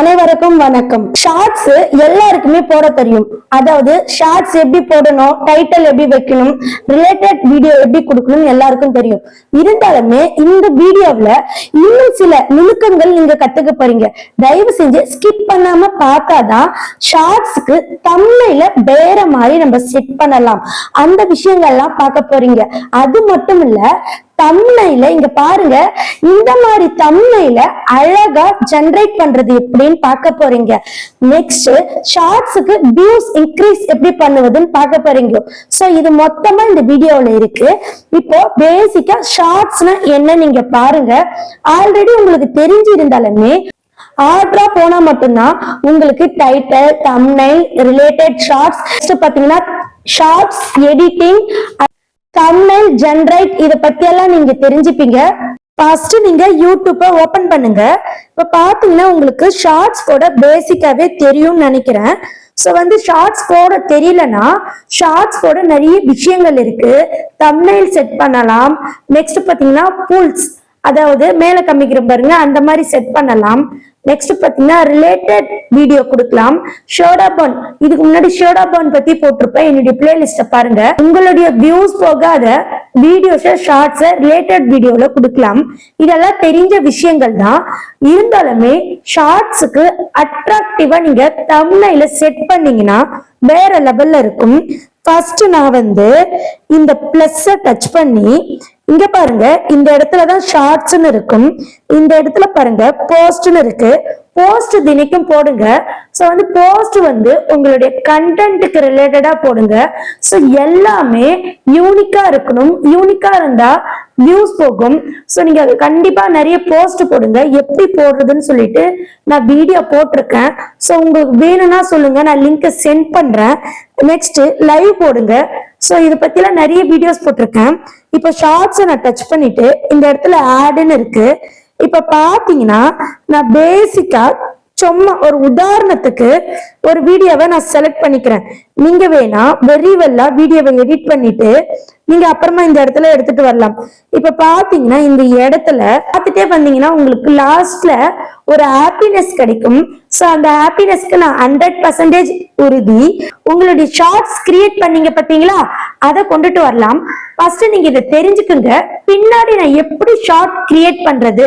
அனைவருக்கும் வணக்கம். ஷார்ட்ஸ் எல்லாருக்குமே போட தெரியும். அதாவது ஷார்ட்ஸ் எப்படி போடணும் டைட்டில் எப்படி வைக்கணும் ரிலேட்டட் வீடியோ எப்படி கொடுக்கணும் எல்லாருக்கும் தெரியும். இருந்தாலுமே இந்த வீடியோவுல இன்னும் சில நுணுக்கங்கள் நீங்க கத்துக்க போறீங்க. தயவு செஞ்சு ஸ்கிப் பண்ணாம பார்த்தாதான் ஷார்ட்ஸ்க்கு தமிழ்ல வேற மாதிரி நம்ம செட் பண்ணலாம். அந்த விஷயங்கள்லாம் பார்க்க போறீங்க. அது மட்டும் இல்ல தம்னையில இங்க பாருங்க. இந்த மாதிரி தம்னையில அழகா ஜென்ரேட் பண்றது எப்படின்னு பார்க்க போறீங்க. நெக்ஸ்ட் ஷார்ட்ஸுக்கு வியூஸ் இன்க்ரீஸ் எப்படி பண்ணுவதுன்னு பார்க்க போறீங்க. சோ இது மொத்தமா இந்த வீடியோல இருக்கு. இப்போ பேசிக்கா ஷார்ட்ஸ்னா என்ன நீங்க பாருங்க. ஆல்ரெடி உங்களுக்கு தெரிஞ்சிருந்தாலுமே ஆர்டரா போனா மட்டும்தான் உங்களுக்கு டைட்டில் தம்னைல் ரிலேட்டட் ஷார்ட்ஸ் பாத்தீங்கன்னா ஷார்ட்ஸ் எடிட்டிங் தம்னைல் ஜென்ரைட் இத பத்தி எல்லாம் நீங்க தெரிஞ்சுப்பீங்க. ஃபர்ஸ்ட் நீங்க யூடியூப்ப ஓபன் பண்ணுங்க. இப்ப பாத்தீங்கன்னா உங்களுக்கு ஷார்ட்ஸ் போட பேசிக்காவே தெரியும்னு நினைக்கிறேன். ஸோ வந்து ஷார்ட்ஸ் போட தெரியலனா ஷார்ட்ஸ் போட நிறைய விஷயங்கள் இருக்கு. தம்னைல் செட் பண்ணலாம். நெக்ஸ்ட் பாத்தீங்கன்னா பூல்ஸ் அதாவது மேலே கம்மிக்கிற பாருங்க அந்த மாதிரி செட் பண்ணலாம். நெக்ஸ்ட் பாத்தீங்கன்னா ரிலேட்டட் வீடியோ கொடுக்கலாம். ஷோடா இதுக்கு முன்னாடி ஷோடா பர்ன் பத்தி போட்டிருப்பேன். என்னுடைய பிளேலிஸ்ட பாருங்க. உங்களுடைய வியூஸ் போகாத வீடியோஸ ஷார்ட்ஸ் ரிலேட்டட் வீடியோல கொடுக்கலாம். இதெல்லாம் தெரிஞ்ச விஷயங்கள் தான். இருந்தாலுமே ஷார்ட்ஸுக்கு அட்ராக்டிவா நீங்க தமிழ்ல செட் பண்ணீங்கன்னா வேற லெவல்ல இருக்கும். ஃபர்ஸ்ட் நான் வந்து இந்த பிளஸ் டச் பண்ணி இங்க பாருங்க இந்த இடத்துல தான் ஷார்ட்ஸ்னு இருக்கும். இந்த இடத்துல பாருங்க போஸ்ட்னு இருக்கு. போஸ்ட் தினைக்கும் போடுங்க. ஸோ வந்து போஸ்ட் வந்து உங்களுடைய கண்டென்ட்டுக்கு ரிலேட்டடா போடுங்க. ஸோ எல்லாமே யூனிக்கா இருக்கணும். யூனிக்கா இருந்தா வியூஸ் போகும். ஸோ நீங்க கண்டிப்பா நிறைய போஸ்ட் போடுங்க. எப்படி போடுறதுன்னு சொல்லிட்டு நான் வீடியோ போட்டிருக்கேன். ஸோ உங்களுக்கு வேணும்னா சொல்லுங்க. நான் லிங்கை சென்ட் பண்றேன். நெக்ஸ்ட் லைவ் போடுங்க. ஸோ இதை பத்திலாம் நிறைய வீடியோஸ் போட்டிருக்கேன். இப்போ ஷார்ட்ஸை நான் டச் பண்ணிட்டு இந்த இடத்துல ஆடுன்னு இருக்கு. இப்ப பாத்தீங்கன்னா நான் பேசிக்கா சும்மா ஒரு உதாரணத்துக்கு ஒரு வீடியோவை நான் செலக்ட் பண்ணிக்கிறேன். நீங்க வேணா வெரி வெல்லா வீடியோவை எடிட் பண்ணிட்டு நீங்க அப்புறமா இந்த இடத்துல எடுத்துட்டு வரலாம். இப்ப பாத்தீங்கன்னா இந்த இடத்துல பார்த்துட்டே வந்தீங்கன்னா உங்களுக்கு லாஸ்ட்ல ஒரு ஹாப்பினஸ் கிடைக்கும். சோ அந்த ஹாப்பினஸ்க்கு நான் ஹண்ட்ரட் பர்சன்டேஜ் உறுதி. உங்களுடைய ஷார்ட்ஸ் கிரியேட் பண்ணீங்க பாத்தீங்களா? அதை கொண்டுட்டு வரலாம். ஃபர்ஸ்ட் நீங்க இதை தெரிஞ்சுக்குங்க. பின்னாடி நான் எப்படி ஷார்ட் கிரியேட் பண்றது?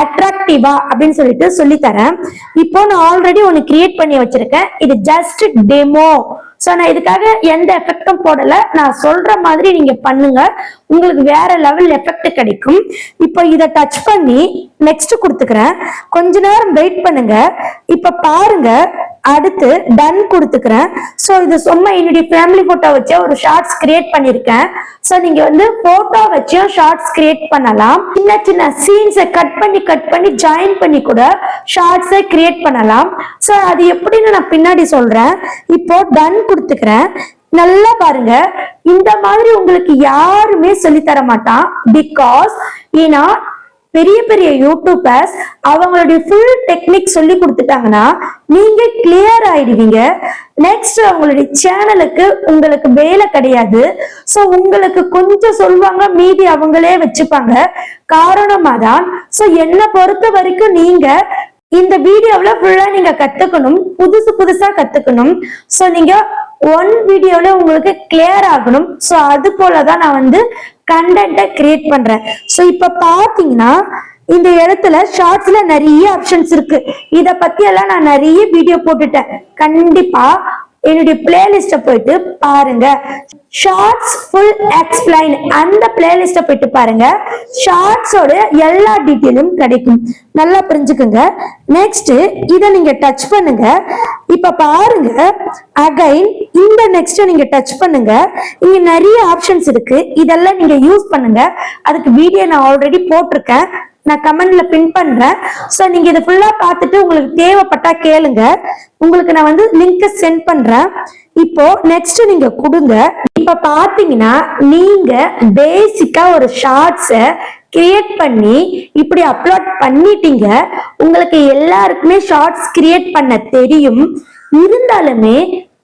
அட்ராக்டிவா அப்படின்னு சொல்லிட்டு சொல்லி தரேன் இப்போ நான் ஆல்ரெடி ஒன்னு கிரியேட் பண்ணி வச்சிருக்கேன். இது ஜஸ்ட் டெமோ ஸோ நான் இதுக்காக எந்த எஃபெக்டும் போடல. நான் சொல்ற மாதிரி நீங்க பண்ணுங்க. உங்களுக்கு வேற லெவல் எஃபெக்ட் கிடைக்கும். இப்போ இதை டச் பண்ணி நெக்ஸ்ட் கொடுத்துக்கிறேன். கொஞ்ச நேரம் வெயிட் பண்ணுங்க. இப்ப பாருங்க. அடுத்து டன் கொடுத்துக்கிறேன். ஸோ இது சும்மா என்னுடைய ஃபேமிலி போட்டோ வச்சு ஒரு ஷார்ட்ஸ் கிரியேட் பண்ணிருக்கேன். ஸோ நீங்க வந்து போட்டோ வச்சும் ஷார்ட்ஸ் கிரியேட் பண்ணலாம். சின்ன சின்ன சீன்ஸை கட் பண்ணி கட் பண்ணி ஜாயின் பண்ணி கூட ஷார்ட்ஸை கிரியேட் பண்ணலாம். ஸோ அது எப்படின்னு நான் பின்னாடி சொல்றேன். இப்போ டன் கொடுத்துக்கிறேன். நல்லா பாருங்க. இந்த மாதிரி உங்களுக்கு யாருமே சொல்லி தர மாட்டான். பிகாஸ் ஏன்னா பெரிய பெரிய யூடியூபர்ஸ் அவங்களுடைய ஃபுல் டெக்னிக் சொல்லி கொடுத்துட்டாங்கன்னா நீங்க கிளியர் ஆயிடுவீங்க. நெக்ஸ்ட் அவங்களுடைய சேனலுக்கு உங்களுக்கு வேலை கிடையாது. ஸோ உங்களுக்கு கொஞ்சம் சொல்லுவாங்க மீதி அவங்களே வச்சுப்பாங்க. காரணமா தான் ஸோ என்னை பொறுத்த வரைக்கும் நீங்க இந்த வீடியோவில் ஃபுல்லா நீங்க கத்துக்கணும். புதுசு புதுசா கத்துக்கணும். ஸோ நீங்க ஒன் வீடியோல உங்களுக்கு கிளியர் ஆகணும். ஸோ அது போலதான் நான் வந்து கண்டென்ட்டை கிரியேட் பண்றேன். சோ இப்ப பாத்தீங்கன்னா இந்த இடத்துல ஷார்ட்ஸ்ல நிறைய ஆப்ஷன்ஸ் இருக்கு. இத பத்தி எல்லாம் நான் நிறைய வீடியோ போட்டுட்டேன். கண்டிப்பா என்னுடைய பிளேலிஸ்ட போயிட்டு பாருங்க. ஷார்ட்ஸ் ஃபுல் எக்ஸ்பிளைன் அந்த பிளேலிஸ்ட போயிட்டு பாருங்க. ஷார்ட்ஸோட எல்லா டீட்டெயிலும் கிடைக்கும். நல்லா புரிஞ்சுக்குங்க. நெக்ஸ்ட் இதை நீங்க டச் பண்ணுங்க. இப்ப பாருங்க. அகைன் இந்த நெக்ஸ்ட் நீங்க டச் பண்ணுங்க. இங்க நிறைய ஆப்ஷன்ஸ் இருக்கு. இதெல்லாம் நீங்க யூஸ் பண்ணுங்க. அதுக்கு வீடியோ நான் ஆல்ரெடி போட்டிருக்கேன். நான் கமெண்ட்ல பின் பண்றேன். சோ நீங்க இதை ஃபுல்லா பார்த்துட்டு உங்களுக்கு தேவைப்பட்டா கேளுங்க. உங்களுக்கு நான் வந்து லிங்க் சென்ட் பண்றேன். இப்போ நெக்ஸ்ட் நீங்க கொடுங்க. இப்ப பாத்தீங்கன்னா நீங்க பேசிக்கா ஒரு ஷார்ட்ஸ கிரியேட் பண்ணி இப்படி அப்லோட் பண்ணிட்டீங்க. உங்களுக்கு எல்லாருக்குமே ஷார்ட்ஸ் கிரியேட் பண்ண தெரியும். இருந்தாலுமே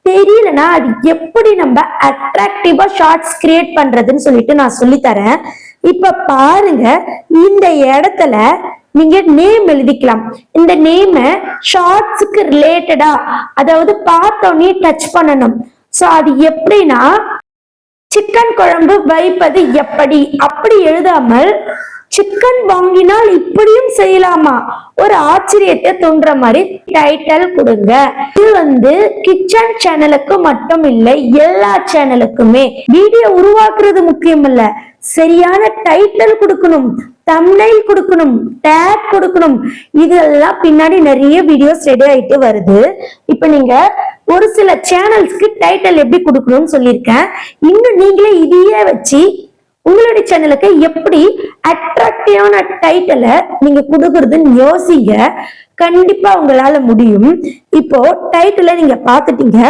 தெரியலனா அது எப்படி நம்ம அட்ராக்டிவா ஷார்ட்ஸ் கிரியேட் பண்றதுன்னு சொல்லிட்டு நான் சொல்லி தரேன் இப்ப பாருங்க இந்த இடத்துல நீங்க நேம் எழுதிக்கலாம். இந்த நேம ஷார்ட்ஸுக்கு ரிலேட்டடா அதாவது பார்த்தோன்னே டச் பண்ணணும். ஸோ அது எப்படின்னா சிக்கன் குழம்பு வைப்பது எப்படி? அப்படி எழுதாமல் சிக்கன் வாங்கினால் இப்படியும் செய்யலாமா? ஒரு ஆச்சரியத்தை தோன்ற மாதிரி டைட்டில் கொடுங்க. இது வந்து கிச்சன் சேனலுக்கு மட்டும் இல்லை எல்லா சேனலுக்குமே வீடியோ உருவாக்குறது முக்கியம் இல்ல சரியான டைட்டில் கொடுக்கணும் தம்னைல் கொடுக்கணும் டேக் கொடுக்கணும். இதெல்லாம் பின்னாடி நிறைய வீடியோஸ் ரெடி ஆயிட்டு வருது. இப்ப நீங்க ஒரு சில சேனல்ஸ்க்கு டைட்டில் எப்படி கொடுக்கணும்னு சொல்லியிருக்கேன். இன்னும் நீங்களே இதையே வச்சு உங்களுடைய சேனலுக்கு எப்படி அட்ராக்டிவான டைட்டிலை நீங்க கொடுக்கறதுன்னு யோசிங்க. கண்டிப்பா உங்களால முடியும். இப்போ டைட்டில நீங்க பாத்துட்டீங்க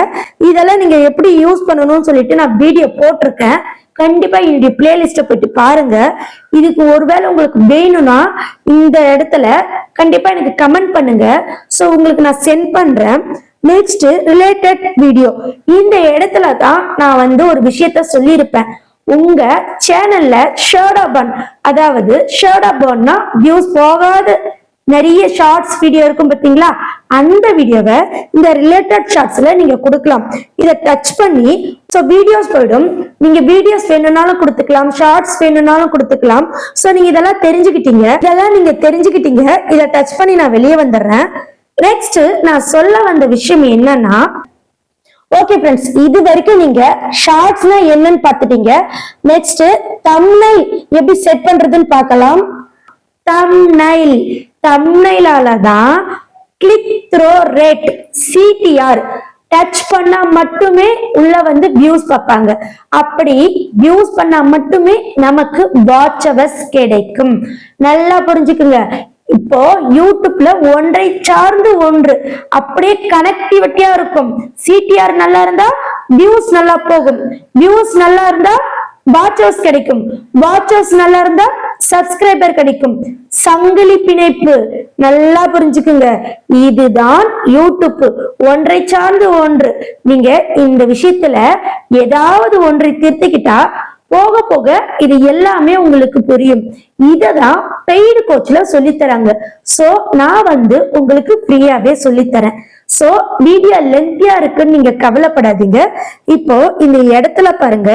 இதெல்லாம் நீங்க எப்படி யூஸ் பண்ணணும்னு சொல்லிட்டு நான் வீடியோ போட்டிருக்கேன். கண்டிப்பா என்னுடைய பிளேலிஸ்ட போயிட்டு பாருங்க. இதுக்கு ஒருவேளை உங்களுக்கு வேணும்னா இந்த இடத்துல கண்டிப்பா எனக்கு கமெண்ட் பண்ணுங்க. ஸோ உங்களுக்கு நான் சென்ட் பண்றேன். நெக்ஸ்ட் ரிலேட்டட் வீடியோ இந்த இடத்துல தான் நான் வந்து ஒரு விஷயத்த சொல்லியிருப்பேன். உங்க சேனல்ல ஷேர்டா பன் அதாவது ஷேர்டா பர்ன்னா வியூஸ் போகாத. நிறைய ஷார்ட்ஸ் வீடியோ இருக்கும் பார்த்தீங்களா? அந்த வீடியோவை இந்த ரிலேட்டட் ஷார்ட்ஸ்ல நீங்க கொடுக்கலாம். இதை டச் பண்ணி ஸோ வீடியோஸ் போயிடும். நீங்க வீடியோஸ் வேணும்னாலும் கொடுத்துக்கலாம் ஷார்ட்ஸ் வேணும்னாலும் கொடுத்துக்கலாம். ஸோ நீங்க இதெல்லாம் தெரிஞ்சுக்கிட்டீங்க. இதெல்லாம் நீங்க தெரிஞ்சுக்கிட்டீங்க. இதை டச் பண்ணி நான் வெளியே வந்துடுறேன். நெக்ஸ்ட் நான் சொல்ல வந்த விஷயம் என்னன்னா ஓகே ஃப்ரெண்ட்ஸ் இது வரைக்கும் நீங்க ஷார்ட்ஸ்னா என்னன்னு பாத்துட்டீங்க நெக்ஸ்ட் தம்னைல் எப்படி செட் பண்றதுன்னு பார்க்கலாம். தம்னைல் தம்னைலால தான் click through rate CTR touch பண்ணா மட்டுமே உள்ள வந்து வியூஸ் பார்ப்பாங்க. அப்படி வியூஸ் பண்ணா மட்டுமே நமக்கு வாட்ச் அவர்ஸ் கிடைக்கும். நல்லா புரிஞ்சுக்குங்க. இப்போ யூடியூப்ல ஒன்றை சார்ந்து ஒன்று. அப்படியே கனெக்டிவிட்டியா இருக்கும். சிடிஆர் நல்லா இருந்தா வியூஸ் நல்லா போகும். வியூஸ் நல்லா இருந்தா வாட்சர்ஸ் கிடைக்கும். வாட்சர்ஸ் நல்லா இருந்தா சப்ஸ்கிரைபர் கிடைக்கும். சங்கிலி பிணைப்பு. நல்லா புரிஞ்சுக்குங்க. இதுதான் யூடியூப் ஒன்றை சார்ந்து ஒன்று. நீங்க இந்த விஷயத்துல ஏதாவது ஒன்றை திருத்திக்கிட்டா போக போக இது எல்லாமே உங்களுக்கு புரியும். இததான் பெய்டு கோச்ல சொல்லித்தராங்க. சோ நான் வந்து உங்களுக்கு ஃப்ரீயாவே சொல்லித்தரேன். சோ வீடியோ லென்த்தியா இருக்குன்னு நீங்க கவலைப்படாதீங்க. இப்போ இந்த இடத்துல பாருங்க.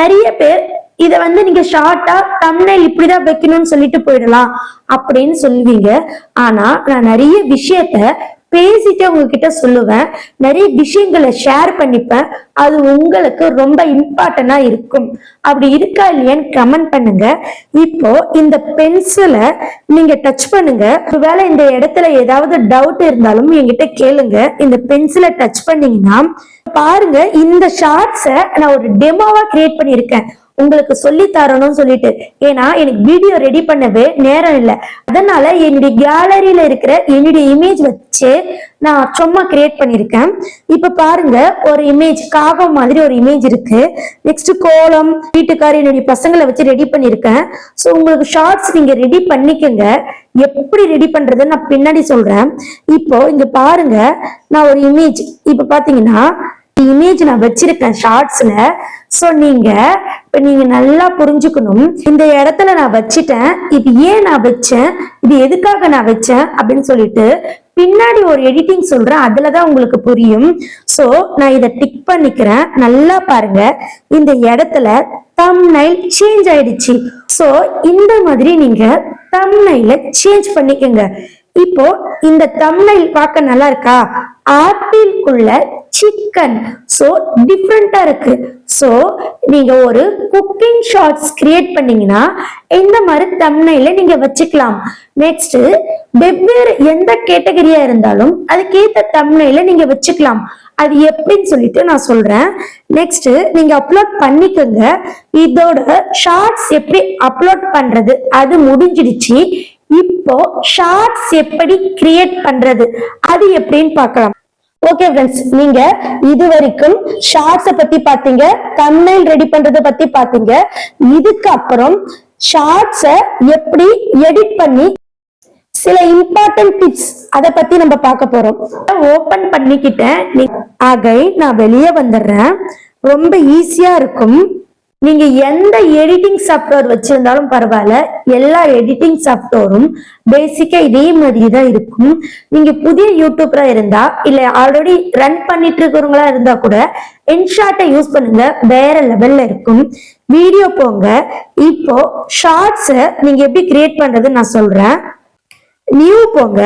நிறைய பேர் இத வந்து நீங்க ஷார்ட்டா தம்னைல் இப்படிதான் வைக்கணும்னு சொல்லிட்டு போயிடலாம் அப்படின்னு சொல்லுவீங்க. ஆனா நான் நிறைய விஷயத்த பேசிட்டு உங்ககிட்ட சொல்லுவேன். நிறைய விஷயங்களை ஷேர் பண்ணிப்பேன். அது உங்களுக்கு ரொம்ப இம்பார்ட்டண்டா இருக்கும். அப்படி இருக்கா இல்லையான்னு கமெண்ட் பண்ணுங்க. இப்போ இந்த பென்சிலை நீங்க டச் பண்ணுங்க. ஒருவேளை இந்த இடத்துல ஏதாவது டவுட் இருந்தாலும் என்கிட்ட கேளுங்க. இந்த பென்சிலை டச் பண்ணீங்கன்னா பாருங்க இந்த ஷார்ட்ஸை நான் ஒரு டெமோவா கிரியேட் பண்ணியிருக்கேன். உங்களுக்கு சொல்லி தரணும்னு சொல்லிட்டு. ஏன்னா எனக்கு வீடியோ ரெடி பண்ணவே நேரம் இல்லை. அதனால என்னுடைய கேலரியில இருக்கிற என்னுடைய இமேஜ் வச்சு நான் சும்மா கிரியேட் பண்ணியிருக்கேன் இப்ப பாருங்க ஒரு இமேஜ் காகம் மாதிரி ஒரு இமேஜ் இருக்கு. நெக்ஸ்ட் கோலம் வீட்டுக்கார் என்னுடைய பசங்களை வச்சு ரெடி பண்ணியிருக்கேன் ஸோ உங்களுக்கு ஷார்ட்ஸ் நீங்க ரெடி பண்ணிக்கோங்க. எப்படி ரெடி பண்றதுன்னு நான் பின்னாடி சொல்றேன். இப்போ இங்க பாருங்க நான் ஒரு இமேஜ் இப்ப பாத்தீங்கன்னா இமேஜ் நான் வச்சிருக்கேன் ஷார்ட்ஸ்ல சோ நீங்க இப்ப நீங்க நல்லா புரிஞ்சுக்கணும். இந்த இடத்துல நான் வச்சிட்டேன். இது ஏன் நான் வச்சேன்? இது எதுக்காக நான் வச்சேன்? அப்படின்னு சொல்லிட்டு பின்னாடி ஒரு எடிட்டிங் சொல்றேன். அதுலதான் உங்களுக்கு புரியும். சோ நான் இதை டிக் பண்ணிக்கிறேன். நல்லா பாருங்க. இந்த இடத்துல தம்னைல் சேஞ்ச் ஆயிடுச்சு. சோ இந்த மாதிரி நீங்க தம்னைல சேஞ்ச் பண்ணிக்கங்க. இப்போ இந்த தமிழில் பார்க்க நல்லா இருக்கா ஆப்பிள்குள்ள சிக்கன் சோ டிஃப்ரெண்டா இருக்கு. சோ நீங்க ஒரு குக்கிங் ஷார்ட்ஸ் கிரியேட் பண்ணீங்கன்னா இந்த மாதிரி தம்னையில நீங்க வச்சுக்கலாம்? நெக்ஸ்ட் வெவ்வேறு எந்த கேட்டகரியா இருந்தாலும் அதுக்கேத்த தம்னையில நீங்க வச்சுக்கலாம். அது எப்படின்னு சொல்லிட்டு நான் சொல்றேன். நெக்ஸ்ட் நீங்க அப்லோட் பண்ணிக்கோங்க. இதோட ஷார்ட்ஸ் எப்படி அப்லோட் பண்றது? அது முடிஞ்சிடுச்சு. இப்போ ஷார்ட்ஸ் எப்படி கிரியேட் பண்றது? அது எப்படின்னு பார்க்கலாம். ஓகே ஃப்ரெண்ட்ஸ் நீங்க இது வரைக்கும் ஷார்ட்ஸ பத்தி பாத்தீங்க தம்னைல் ரெடி பண்றதை பத்தி பாத்தீங்க இதுக்கு அப்புறம் எப்படி எடிட் பண்ணி சில இம்பார்ட்டன்ட் டிப்ஸ் அதை பத்தி நம்ம பார்க்க போறோம். ஓபன் பண்ணிக்கிட்டேன். ஆகை நான் வெளியே வந்துடுறேன். ரொம்ப ஈஸியா இருக்கும். நீங்க எந்த எடிட்டிங் சாஃப்ட்வேர் வச்சிருந்தாலும் பரவாயில்ல. எல்லா எடிட்டிங் சாஃப்ட்வேரும் பேசிக்கா இதே மாதிரி தான் இருக்கும். நீங்க புதிய யூடியூபரா இருந்தா இல்ல ஆல்ரெடி ரன் பண்ணிட்டு இருக்கிறவங்களா இருந்தா கூட இன்ஷாட்டை யூஸ் பண்ணுங்க. வேற லெவல்ல இருக்கும். வீடியோ போங்க. இப்போ ஷார்ட்ஸை நீங்க எப்படி கிரியேட் பண்றதுன்னு நான் சொல்றேன். நியூ போங்க.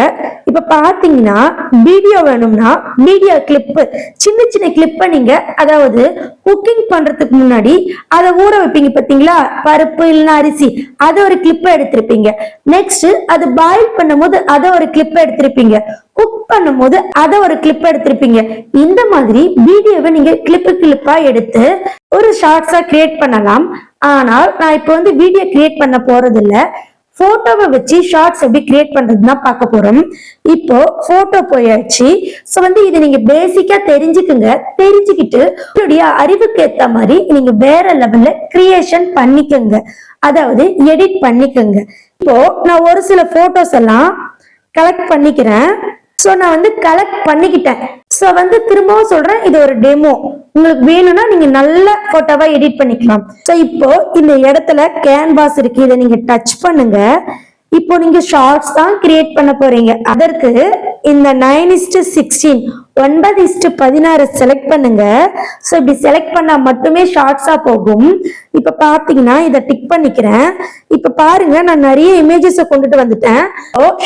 இப்ப பாத்தீங்கன்னா வீடியோ வேணும்னா வீடியோ கிளிப்பு சின்ன சின்ன கிளிப்பை நீங்க அதாவது குக்கிங் பண்றதுக்கு முன்னாடி அதை ஊற வைப்பீங்க பாத்தீங்களா? பருப்பு இல்லைன்னா அரிசி அதை ஒரு கிளிப்பை எடுத்திருப்பீங்க. நெக்ஸ்ட் அது பாயில் பண்ணும்போது அதை ஒரு கிளிப்பை எடுத்திருப்பீங்க. குக் பண்ணும்போது அதை ஒரு கிளிப் எடுத்திருப்பீங்க. இந்த மாதிரி வீடியோவை நீங்க கிளிப்பு கிளிப்பா எடுத்து ஒரு ஷார்ட்ஸா கிரியேட் பண்ணலாம். ஆனால் நான் இப்போ வந்து வீடியோ கிரியேட் பண்ண போறது இல்லை போட்டோவை வச்சு ஷார்ட்ஸ் எப்படி கிரியேட் பண்றதுன்னா பார்க்க போறோம். இப்போ போட்டோ போயாச்சு. ஸோ வந்து இது நீங்க பேசிக்கா தெரிஞ்சுக்குங்க. தெரிஞ்சுக்கிட்டு உங்களுடைய அறிவுக்கு ஏத்த மாதிரி நீங்க வேற லெவல்ல கிரியேஷன் பண்ணிக்கோங்க. அதாவது எடிட் பண்ணிக்கோங்க. இப்போ நான் ஒரு சில போட்டோஸ் எல்லாம் கலெக்ட் பண்ணிக்கிறேன். சோ நான் வந்து கலெக்ட் பண்ணிக்கிட்டேன். சோ வந்து திரும்பவும் சொல்றேன் இது ஒரு டெமோ உங்களுக்கு வேணும்னா நீங்க நல்ல போட்டோவா எடிட் பண்ணிக்கலாம். சோ இப்போ இந்த இடத்துல கேன்வாஸ் இருக்கு இதை நீங்க டச் பண்ணுங்க. இப்போ நீங்க ஷார்ட்ஸ் தான் கிரியேட் பண்ண போறீங்க. அதற்கு இந்த நைன் இஸ்டு சிக்ஸ்டீன் ஒன்பது இஸ்டு பதினாறு செலக்ட் பண்ணுங்க. ஸோ இப்படி செலக்ட் பண்ணால் மட்டுமே ஷார்ட்ஸாக போகும். இப்போ பார்த்தீங்கன்னா இதை டிக் பண்ணிக்கிறேன். இப்போ பாருங்க நான் நிறைய இமேஜஸை கொண்டுட்டு வந்துட்டேன்.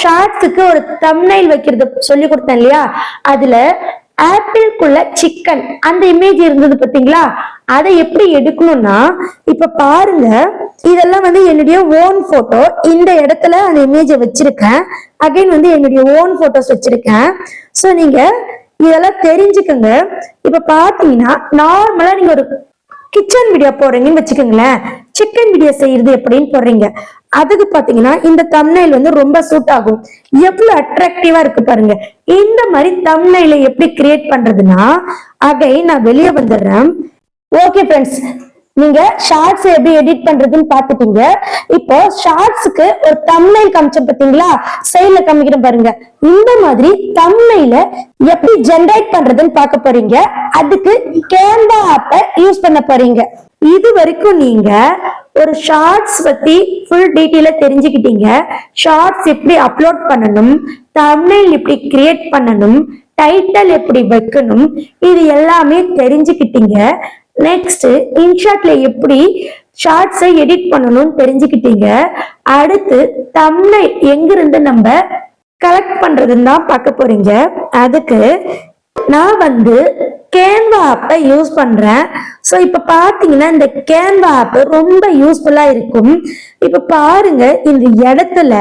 ஷார்ட்ஸுக்கு ஒரு தம்னைல் வைக்கிறது சொல்லி கொடுத்தேன் இல்லையா? அதில் ஆப்பிள்குள்ள சிக்கன் அந்த இமேஜ் இருந்தது பார்த்தீங்களா? அதை எப்படி எடுக்கணும்னா இப்ப பாருங்க இதெல்லாம் வந்து என்னுடைய ஓன் போட்டோ இந்த இடத்துல அந்த இமேஜை வச்சிருக்கேன். அகைன் வந்து என்னுடைய ஓன் போட்டோஸ் வச்சிருக்கேன். ஸோ நீங்க இதெல்லாம் தெரிஞ்சுக்கோங்க. இப்ப பாத்தீங்கன்னா நார்மலா நீங்க ஒரு கிச்சன் வீடியோ போடுறீங்கன்னு வச்சுக்கோங்களேன். சிக்கன் வீடியோ செய்யறது எப்படின்னு போடுறீங்க. அதுக்கு பாத்தீங்கன்னா இந்த தம்னைல் வந்து ரொம்ப சூட் ஆகும். எவ்வளவு அட்ராக்டிவா இருக்கு பாருங்க. இந்த மாதிரி தம்னைல எப்படி கிரியேட் பண்றதுன்னா அகை நான் வெளியே வந்துடுறேன். ஓகே ஃப்ரெண்ட்ஸ் நீங்க ஷார்ட்ஸ் எப்படி எடிட் பண்றதுன்னு பாத்துட்டீங்க இப்போ ஷார்ட்ஸ்க்கு ஒரு தம்னைல் காமிச்சோம் பாத்தீங்களா சைட்ல காமிக்கிறேன் பாருங்க. இந்த மாதிரி தம்னைல எப்படி ஜென்ரேட் பண்றதுன்னு பார்க்க போறீங்க. அதுக்கு கேன்வா ஆப்பை யூஸ் பண்ண போறீங்க. இது வரைக்கும் நீங்க ஒரு ஷார்ட்ஸ் பத்தி ஃபுல் டீட்டெயில தெரிஞ்சுக்கிட்டீங்க. ஷார்ட்ஸ் எப்படி அப்லோட் பண்ணணும் தம்னைல் எப்படி கிரியேட் பண்ணணும் டைட்டில் எப்படி வைக்கணும் இது எல்லாமே தெரிஞ்சுக்கிட்டீங்க. நெக்ஸ்ட் இன்ஷாட்ல எப்படி ஷார்ட்ஸை எடிட் பண்ணணும்னு தெரிஞ்சுக்கிட்டீங்க. அடுத்து தம்னை எங்கிருந்து நம்ம கலெக்ட் பண்றதுன்னு தான் பார்க்க போறீங்க. அதுக்கு நான் வந்து கேன்வா ஆப்பை யூஸ் பண்ணுறேன் ஸோ இப்போ பார்த்தீங்கன்னா இந்த கேன்வா ஆப் ரொம்ப யூஸ்ஃபுல்லாக இருக்கும். இப்போ பாருங்க இந்த இடத்துல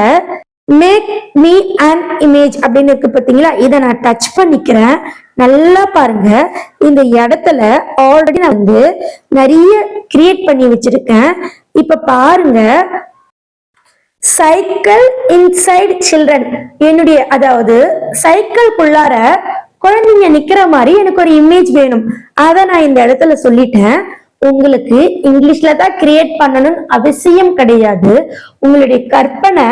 மேக் மீ அண்ட் இமேஜ் அப்படின்னு இருக்கு பார்த்தீங்களா? இதை நான் டச் பண்ணிக்கிறேன். நல்லா பாருங்க. இந்த இடத்துல ஆல்ரெடி நான் வந்து நிறைய கிரியேட் பண்ணி வச்சிருக்கேன். இப்ப பாருங்க. சைக்கிள் இன்சைட் சில்ட்ரன் என்னுடைய அதாவது சைக்கிள்குள்ளார குழந்தைங்க நிக்கிற மாதிரி எனக்கு ஒரு இமேஜ் வேணும். அதை நான் இந்த இடத்துல சொல்லிட்டேன். உங்களுக்கு இங்கிலீஷ்ல தான் கிரியேட் பண்ணணும்னு அவசியம் கிடையாது. உங்களுடைய கற்பனை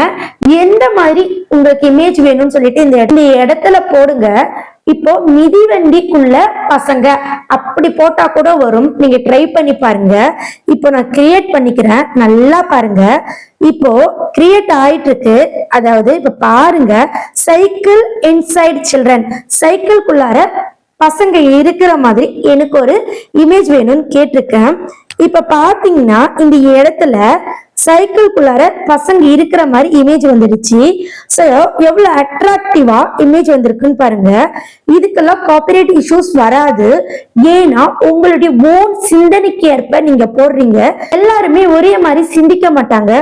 எந்த மாதிரி உங்களுக்கு இமேஜ் வேணும்னு சொல்லிட்டு இந்த இடத்துல போடுங்க. இப்போ மிதிவண்டிக்குள்ள பசங்க அப்படி போட்டா கூட வரும். நீங்க ட்ரை பண்ணி பாருங்க. இப்போ நான் கிரியேட் பண்ணிக்கிறேன். நல்லா பாருங்க. இப்போ கிரியேட் ஆயிட்டு இருக்கு அதாவது இப்ப பாருங்க. சைக்கிள் இன்சைட் சில்ட்ரன் சைக்கிள்குள்ளார பசங்க இருக்கிற மாதிரி எனக்கு ஒரு இமேஜ் வேணும்னு கேட்டிருக்கேன். இப்ப பாத்தீங்கன்னா இந்த இடத்துல சைக்கிள்குள்ளார பசங்க இருக்கிற மாதிரி இமேஜ் வந்துடுச்சு ஸோ எவ்வளோ அட்ராக்டிவா இமேஜ் வந்திருக்குன்னு பாருங்க. இதுக்கெல்லாம் காப்பிரைட் இஷ்யூஸ் வராது. ஏன்னா உங்களுடைய ஓன் சிந்தனைக்கு ஏற்ப நீங்க போடுறீங்க. எல்லாருமே ஒரே மாதிரி சிந்திக்க மாட்டாங்க.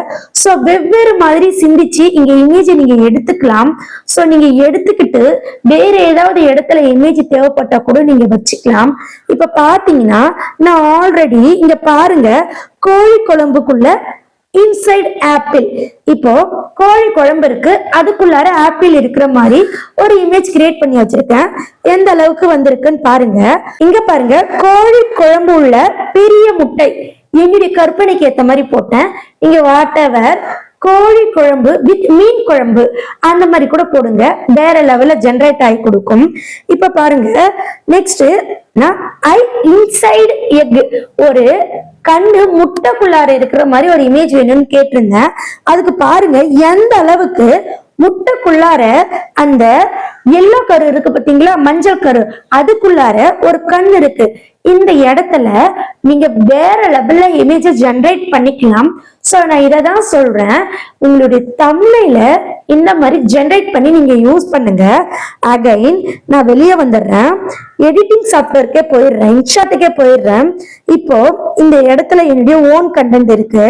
ஸோ வெவ்வேறு மாதிரி சிந்திச்சு இங்க இமேஜ் நீங்க எடுத்துக்கலாம். ஸோ நீங்க எடுத்துக்கிட்டு வேற ஏதாவது இடத்துல இமேஜ் தேவைப்பட்டா கூட நீங்க வச்சுக்கலாம். இப்ப பாத்தீங்கன்னா நான் ஆல்ரெடி இங்க பாருங்க கோழி குழம்புக்குள்ள இன்சைட் ஆப்பிள் இப்போ கோழி குழம்பு இருக்கு. அதுக்குள்ளார ஆப்பிள் இருக்கிற மாதிரி ஒரு இமேஜ் கிரியேட் பண்ணி வச்சிருக்கேன். எந்த அளவுக்கு வந்திருக்குன்னு பாருங்க. இங்க பாருங்க கோழி குழம்பு உள்ள பெரிய முட்டை. என்னுடைய கற்பனைக்கு ஏத்த மாதிரி போட்டேன். இங்க வாட்டவர் கோழி குழம்பு வித் மீன் குழம்பு அந்த மாதிரி கூட போடுங்க. வேற லெவல்ல ஜென்ரேட் ஆகி கொடுக்கும். இப்ப பாருங்க. நெக்ஸ்ட் ஐ இன்சைடு எக் ஒரு கண்ணு முட்டைக்குள்ளார இருக்கிற மாதிரி ஒரு இமேஜ் வேணும்னு கேட்டிருந்தேன். அதுக்கு பாருங்க எந்த அளவுக்கு முட்டைக்குள்ளார அந்த எல்லோ கரு இருக்கு பாத்தீங்களா மஞ்சள் கரு. அதுக்குள்ளார ஒரு கண் இருக்கு. இந்த இடத்துல நீங்க வேற லெவல்ல இமேஜ ஜெனரேட் பண்ணிக்கலாம். சோ நான் இதை தான் சொல்றேன். உங்களுடைய தமிழையில இந்த மாதிரி ஜென்ரேட் பண்ணி நீங்க யூஸ் பண்ணுங்க. அகைன் நான் வெளியே வந்துடுறேன். எடிட்டிங் சாஃப்ட்வேர்க்கே போயிடுறேன் இன்ஷாட்டுக்கே போயிடுறேன். இப்போ இந்த இடத்துல என்னுடைய ஓன் கண்டென்ட் இருக்கு.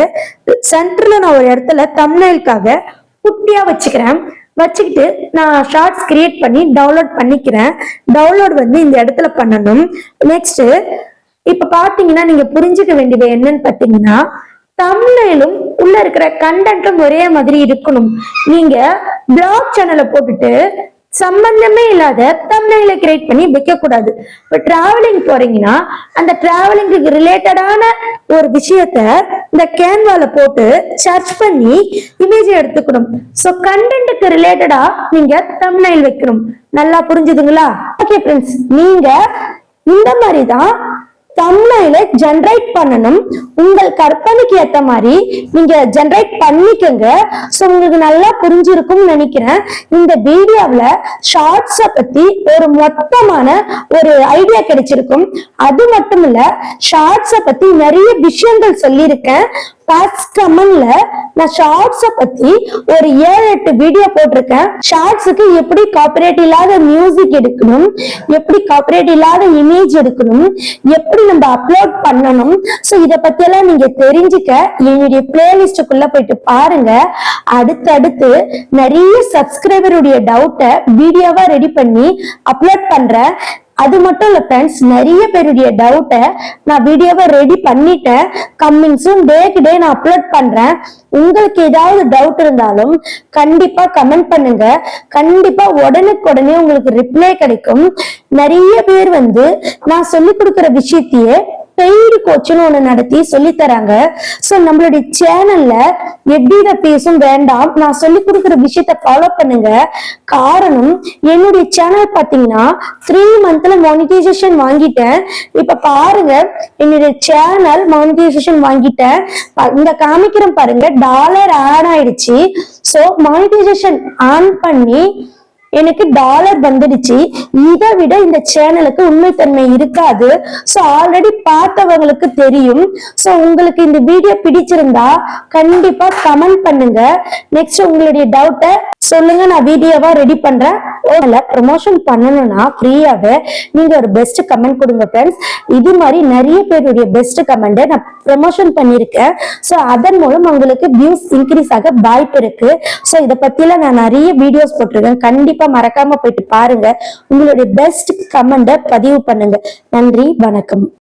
சென்டர்ல நான் ஒரு இடத்துல தமிழ்காக குட்டியா வச்சுக்கிறேன். வச்சுக்கிட்டு நான் ஷார்ட்ஸ் கிரியேட் பண்ணி டவுன்லோட் பண்ணிக்கிறேன். டவுன்லோட் வந்து இந்த இடத்துல பண்ணணும். நெக்ஸ்ட் இப்ப பாத்தீங்கன்னா நீங்க புரிஞ்சுக்க வேண்டியது என்னன்னு பாத்தீங்கன்னா தமிழிலும் உள்ள இருக்கிற கண்டென்ட்டும் ஒரே மாதிரி இருக்கணும். நீங்க பிளாக் சேனலை போட்டுட்டு சம்பந்தமே இல்லாத தமிழ்ல கிரியேட் பண்ணி வைக்க கூடாது இப்ப டிராவலிங் போறீங்கன்னா அந்த டிராவலிங்க்கு ரிலேட்டடான ஒரு விஷயத்த இந்த கேன்வால போட்டு சர்ச் பண்ணி இமேஜ் எடுத்துக்கணும். சோ கண்டென்ட்டுக்கு ரிலேட்டடா நீங்க தமிழில் வைக்கணும். நல்லா புரிஞ்சுதுங்களா? ஓகே ஃப்ரெண்ட்ஸ் நீங்க இந்த மாதிரி தான் தமிழ்ல ஜென்ரேட் பண்ணணும். உங்கள் கற்பனைக்கு ஏத்த மாதிரி நீங்க ஜென்ரேட் பண்ணிக்கங்க. சோ உங்களுக்கு நல்லா புரிஞ்சிருக்கும்னு நினைக்கிறேன். இந்த வீடியோவில் ஷார்ட்ஸ பத்தி ஒரு மொத்தமான ஒரு ஐடியா கிடைச்சிருக்கும். அது மட்டும் இல்ல ஷார்ட்ஸ பத்தி நிறைய விஷயங்கள் சொல்லியிருக்கேன். பாஸ்ட் கமெண்ட்ல நான் ஷார்ட்ஸ பத்தி ஒரு ஏழு எட்டு வீடியோ போட்டிருக்கேன். ஷார்ட்ஸுக்கு எப்படி காப்பரேட் இல்லாத மியூசிக் எடுக்கணும் எப்படி காப்பரேட் இல்லாத இமேஜ் எடுக்கணும் எப்படி நம்ம அப்லோட் பண்ணணும். ஸோ இதை பத்தியெல்லாம் நீங்க தெரிஞ்சுக்க என்னுடைய பிளேலிஸ்டுக்குள்ள போயிட்டு பாருங்க. அடுத்தடுத்து நிறைய சப்ஸ்கிரைபருடைய டவுட்டை வீடியோவா ரெடி பண்ணி அப்லோட் பண்றேன். அது மட்டும் இல்ல ஃப்ரெண்ட்ஸ் நிறைய பேருடைய டவுட்டை நான் வீடியோவை ரெடி பண்ணிட்டேன். கம்மிங் சூன் டேக்கு டே நான் அப்லோட் பண்றேன். உங்களுக்கு ஏதாவது டவுட் இருந்தாலும் கண்டிப்பா கமெண்ட் பண்ணுங்க. கண்டிப்பா உடனுக்குடனே உங்களுக்கு ரிப்ளை கிடைக்கும். நிறைய பேர் வந்து நான் சொல்லி கொடுக்குற விஷயத்தையே பெய்டு கோச்சுன்னு ஒண்ணு நடத்தி சொல்லி தராங்க சோ நம்மளுடைய சேனல்ல எவ்வித பேசும் வேண்டாம். நான் சொல்லி கொடுக்குற விஷயத்த ஃபாலோ பண்ணுங்க. காரணம் என்னுடைய சேனல் பாத்தீங்கன்னா த்ரீ மந்த்ல மானிட்டைசேஷன் வாங்கிட்டேன். இப்ப பாருங்க என்னுடைய சேனல் மானிட்டைசேஷன் வாங்கிட்டேன். இந்த காமிக்கிறேன் பாருங்க டாலர் ஆட் ஆயிடுச்சு. சோ மானிட்டைசேஷன் ஆன் பண்ணி எனக்கு டாலர் வந்துடுச்சு. இதை விட இந்த சேனலுக்கு உண்மைத்தன்மை இருக்காது. ஸோ ஆல்ரெடி பார்த்தவங்களுக்கு தெரியும். ஸோ உங்களுக்கு இந்த வீடியோ பிடிச்சிருந்தா கண்டிப்பா கமெண்ட் பண்ணுங்க. நெக்ஸ்ட் உங்களுடைய டவுட்டை சொல்லுங்க. நான் வீடியோவா ரெடி பண்றேன். ஓல ப்ரமோஷன் பண்ணணும்னா ஃப்ரீயாவே நீங்க ஒரு பெஸ்ட் கமெண்ட் கொடுங்க ஃப்ரெண்ட்ஸ் இது மாதிரி நிறைய பேருடைய பெஸ்ட் கமெண்ட் நான் ப்ரமோஷன் பண்ணியிருக்கேன். ஸோ அதன் மூலம் உங்களுக்கு வியூஸ் இன்க்ரீஸ் ஆக வாய்ப்பு இருக்கு. ஸோ இதை பத்தில நான் நிறைய வீடியோஸ் போட்டிருக்கேன். கண்டிப்பா மறக்காம போயிட்டு பாருங்க. உங்களுடைய பெஸ்ட் கமெண்ட பதிவு பண்ணுங்க. நன்றி வணக்கம்.